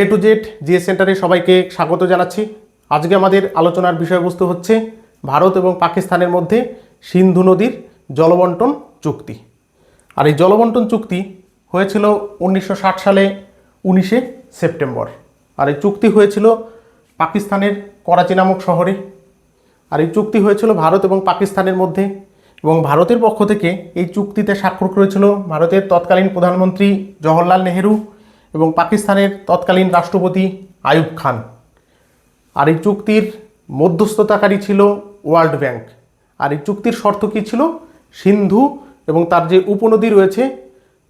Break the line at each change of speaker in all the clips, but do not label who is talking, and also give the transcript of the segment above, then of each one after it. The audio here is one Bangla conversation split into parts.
এ টু জেড জিএস সেন্টারে সবাইকে স্বাগত জানাচ্ছি। আজকে আমাদের আলোচনার বিষয়বস্তু হচ্ছে ভারত এবং পাকিস্তানের মধ্যে সিন্ধু নদীর জলবন্টন চুক্তি। আর এই জলবন্টন চুক্তি হয়েছিল উনিশশো ষাট সালে উনিশে সেপ্টেম্বর। আর এই চুক্তি হয়েছিল পাকিস্তানের করাচি নামক শহরে। আর এই চুক্তি হয়েছিল ভারত এবং পাকিস্তানের মধ্যে এবং ভারতের পক্ষ থেকে এই চুক্তিতে স্বাক্ষর করেছিল ভারতের তৎকালীন প্রধানমন্ত্রী জওহরলাল নেহেরু এবং পাকিস্তানের তৎকালীন রাষ্ট্রপতি আয়ুব খান। আর এই চুক্তির মধ্যস্থতাকারী ছিল ওয়ার্ল্ড ব্যাংক। আর এই চুক্তির শর্ত কী ছিল? সিন্ধু এবং তার যে উপনদী রয়েছে,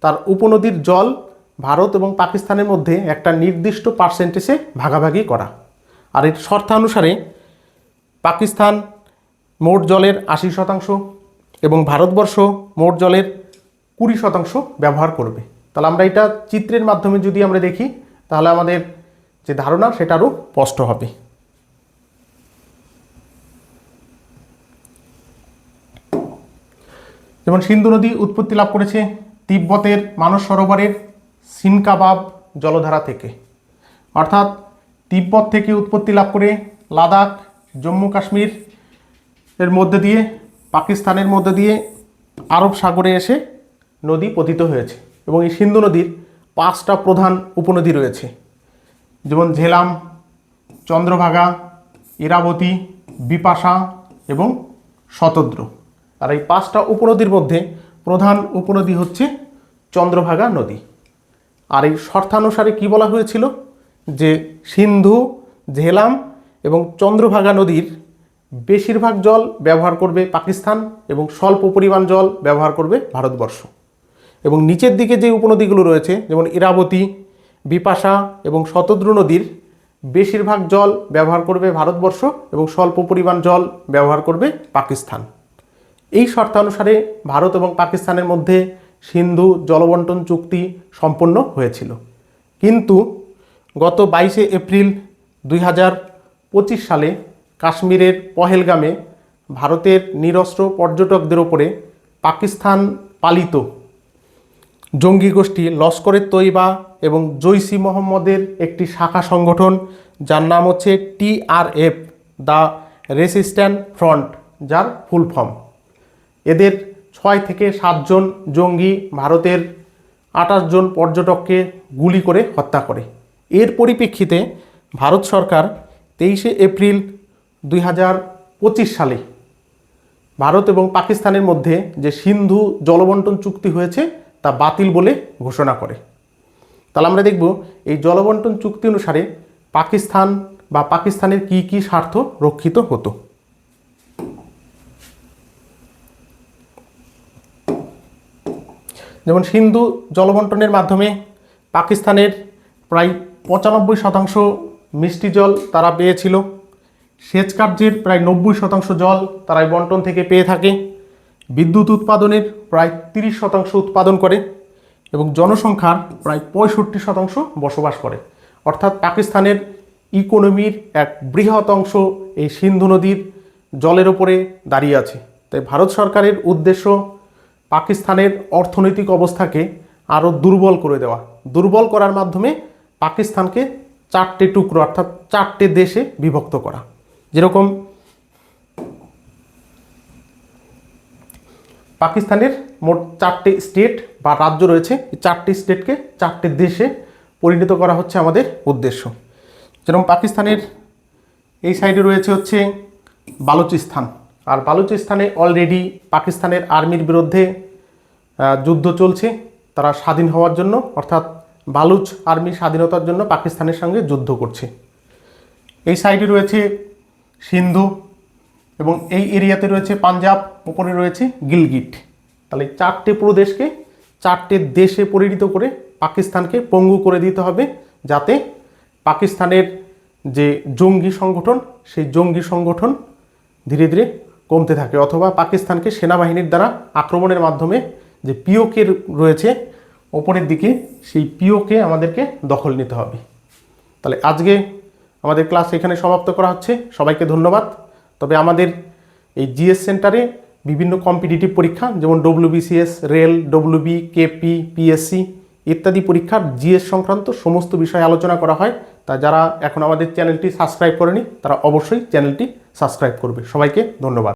তার উপনদীর জল ভারত এবং পাকিস্তানের মধ্যে একটা নির্দিষ্ট পার্সেন্টেজে ভাগাভাগি করা। আর এর শর্তানুসারে পাকিস্তান মোট জলের আশি শতাংশ এবং ভারতবর্ষ মোট জলের কুড়ি শতাংশ ব্যবহার করবে। তাহলে আমরা এটা চিত্রের মাধ্যমে যদি আমরা দেখি, তাহলে আমাদের যে ধারণা সেটা আরও স্পষ্ট হবে। যেমন সিন্ধু নদী উৎপত্তি লাভ করেছে তিব্বতের মানস সরোবরের সিনকাবাব জলধারা থেকে। অর্থাৎ তিব্বত থেকে উৎপত্তি লাভ করে লাদাখ, জম্মু কাশ্মীর এর মধ্যে দিয়ে, পাকিস্তানের মধ্যে দিয়ে আরব সাগরে এসে নদী পতিত হয়েছে। এবং এই সিন্ধু নদীর পাঁচটা প্রধান উপনদী রয়েছে। যেমন ঝেলাম, চন্দ্রভাগা, ইরাবতী, বিপাশা এবং শতদ্র। আর এই পাঁচটা উপনদীর মধ্যে প্রধান উপনদী হচ্ছে চন্দ্রভাগা নদী। আর এই শর্তানুসারে কি বলা হয়েছিল? যে সিন্ধু, ঝেলাম এবং চন্দ্রভাগা নদীর বেশিরভাগ জল ব্যবহার করবে পাকিস্তান এবং স্বল্প পরিমাণ জল ব্যবহার করবে ভারতবর্ষ। এবং নিচের দিকে যে উপনদীগুলো রয়েছে, যেমন ইরাবতী, বিপাশা এবং শতদ্রু নদীর, বেশিরভাগ জল ব্যবহার করবে ভারতবর্ষ এবং স্বল্প পরিমাণ জল ব্যবহার করবে পাকিস্তান। এই শর্তানুসারে ভারত এবং পাকিস্তানের মধ্যে সিন্ধু জলবন্টন চুক্তি সম্পন্ন হয়েছিল। কিন্তু গত বাইশে এপ্রিল দুই হাজার পঁচিশ সালে কাশ্মীরের পহেলগামে ভারতের নিরস্ত্র পর্যটকদের ওপরে পাকিস্তান পালিত জঙ্গি গোষ্ঠী লস্করের তৈবা এবং জৈসি মোহাম্মদের একটি শাখা সংগঠন, যার নাম হচ্ছে টিআরএফ দ্য রেসিস্ট্যান্ট ফ্রন্ট, যার ফুল ফর্ম। এদের ছয় থেকে সাতজন জঙ্গি ভারতের আঠাশ জন পর্যটককে গুলি করে হত্যা করে। এর পরিপ্রেক্ষিতে ভারত সরকার তেইশে এপ্রিল দুই হাজার পঁচিশ সালে ভারত এবং পাকিস্তানের মধ্যে যে সিন্ধু জলবন্টন চুক্তি হয়েছে তা বাতিল বলে ঘোষণা করে। তাহলে আমরা দেখব এই জলবন্টন চুক্তি অনুসারে পাকিস্তান বা পাকিস্তানের কি কি স্বার্থ রক্ষিত হতো। যেমন সিন্ধু জলবন্টনের মাধ্যমে পাকিস্তানের প্রায় পঁচানব্বই শতাংশ মিষ্টি জল তারা পেয়েছিল। সেচ কার্যের প্রায় নব্বই শতাংশ জল তারা বন্টন থেকে পেয়ে থাকে। বিদ্যুৎ উৎপাদনের প্রায় তিরিশ শতাংশ উৎপাদন করে এবং জনসংখ্যার প্রায় পঁয়ষট্টি শতাংশ বসবাস করে। অর্থাৎ পাকিস্তানের ইকোনমির এক বৃহৎ অংশ এই সিন্ধু নদীর জলের ওপরে দাঁড়িয়ে আছে। তাই ভারত সরকারের উদ্দেশ্য পাকিস্তানের অর্থনৈতিক অবস্থাকে আরও দুর্বল করে দেওয়া। দুর্বল করার মাধ্যমে পাকিস্তানকে চারটে টুকরো অর্থাৎ চারটে দেশে বিভক্ত করা। যেরকম পাকিস্তানের মোট চারটে স্টেট বা রাজ্য রয়েছে। এই চারটি স্টেটকে চারটে দেশে পরিণত করা হচ্ছে আমাদের উদ্দেশ্য। যেরকম পাকিস্তানের এই সাইডে রয়েছে হচ্ছে বালুচিস্তান। আর বালুচিস্তানে অলরেডি পাকিস্তানের আর্মির বিরুদ্ধে যুদ্ধ চলছে। তারা স্বাধীন হওয়ার জন্য, অর্থাৎ বালুচ আর্মি স্বাধীনতার জন্য পাকিস্তানের সঙ্গে যুদ্ধ করছে। এই সাইডে রয়েছে সিন্ধু এবং এই এরিয়াতে রয়েছে পাঞ্জাব, উপরে রয়েছে গিলগিট। তাহলে চারটে প্রদেশকে চারটে দেশে পরিণত করে পাকিস্তানকে পঙ্গু করে দিতে হবে যাতে পাকিস্তানের যে জঙ্গি সংগঠন, সেই জঙ্গি সংগঠন ধীরে ধীরে কমতে থাকে অথবা পাকিস্তানকে সেনাবাহিনীর দ্বারা আক্রমণের মাধ্যমে যে পিওকে রয়েছে ওপরের দিকে, সেই পিওকে আমাদেরকে দখল নিতে হবে। তাহলে আজকে আমাদের ক্লাস এখানে সমাপ্ত করা হচ্ছে। সবাইকে ধন্যবাদ। তবে আমাদের এই জিএস সেন্টারে বিভিন্ন কম্পিটিটিভ পরীক্ষা, যেমন WBCS, rail, WB, KP, PSC ইত্যাদি পরীক্ষার জিএস সংক্রান্ত সমস্ত বিষয়ে আলোচনা করা হয়। তা যারা এখন আমাদের চ্যানেলটি সাবস্ক্রাইব করেনি, তারা অবশ্যই চ্যানেলটি সাবস্ক্রাইব করবে। সবাইকে ধন্যবাদ।